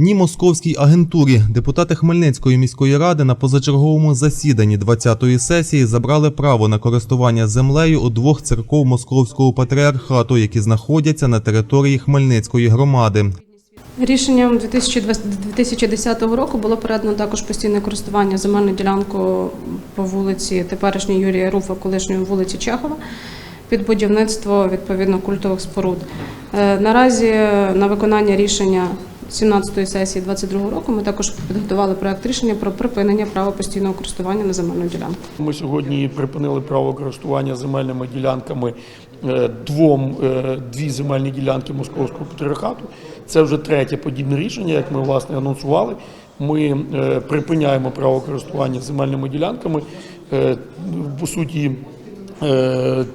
ні московській агентурі. Депутати Хмельницької міської ради на позачерговому засіданні 20-ї сесії забрали право на користування землею у двох церков московського патріархату, які знаходяться на території Хмельницької громади. Рішенням 2020 2010 року було передано також постійне користування земельною ділянкою по вулиці теперішньої Юрія Руфа, колишньої вулиці Чехова, під будівництво відповідно культових споруд. Е, Наразі на виконання рішення 17-ї сесії 22 року ми також підготували проект рішення про припинення права постійного користування на земельну ділянку. Ми сьогодні припинили право користування земельними ділянками е, двом е, дві земельні ділянки московського патріархату. Це вже третє подібне рішення, як ми власне анонсували. Ми е, припиняємо право користування земельними ділянками. По суті,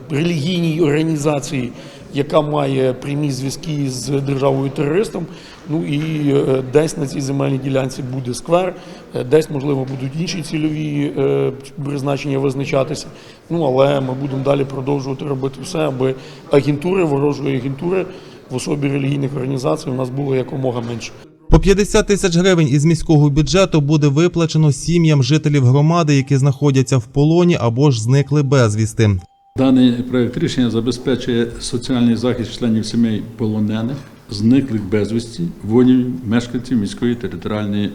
релігійній організації, яка має прямі зв'язки з державою терористом. Ну і е, десь на цій земельній ділянці буде сквер, е, десь можливо будуть інші цільові е, призначення визначатися. Ну але ми будемо далі продовжувати робити все, аби агентури, ворожої агентури в особі релігійних організацій у нас було якомога менше. По 50 тисяч гривень із міського бюджету буде виплачено сім'ям жителів громади, які знаходяться в полоні або ж зникли безвісти. Даний проект рішення забезпечує соціальний захист членів сімей полонених, зниклих безвісті, воїнів, мешканців міської територіальної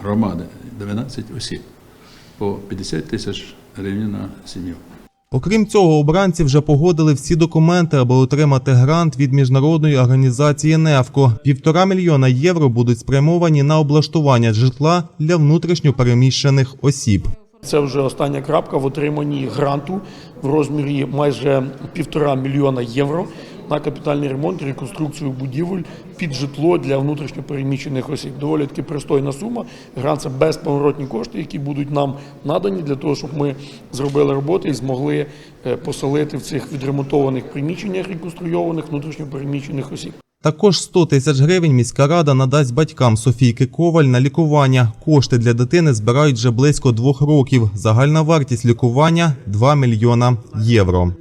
громади 12 осіб по 50 тисяч гривень на сім'ю. Окрім цього, обранці вже погодили всі документи, аби отримати грант від міжнародної організації НЕФКО. Півтора мільйона євро будуть спрямовані на облаштування житла для внутрішньопереміщених осіб. Це вже остання крапка в отриманні гранту в розмірі майже півтора мільйона євро на капітальний ремонт реконструкцію будівель під житло для внутрішньопереміщених осіб. Доволі таки пристойна сума. Грант це безповоротні кошти, які будуть нам надані для того, щоб ми зробили роботи і змогли е, поселити в цих відремонтованих приміщеннях реконструйованих внутрішньопереміщених осіб. Також 100 тисяч гривень міська рада надасть батькам Софійки Коваль на лікування. Кошти для дитини збирають вже близько двох років. Загальна вартість лікування 2 мільйона євро.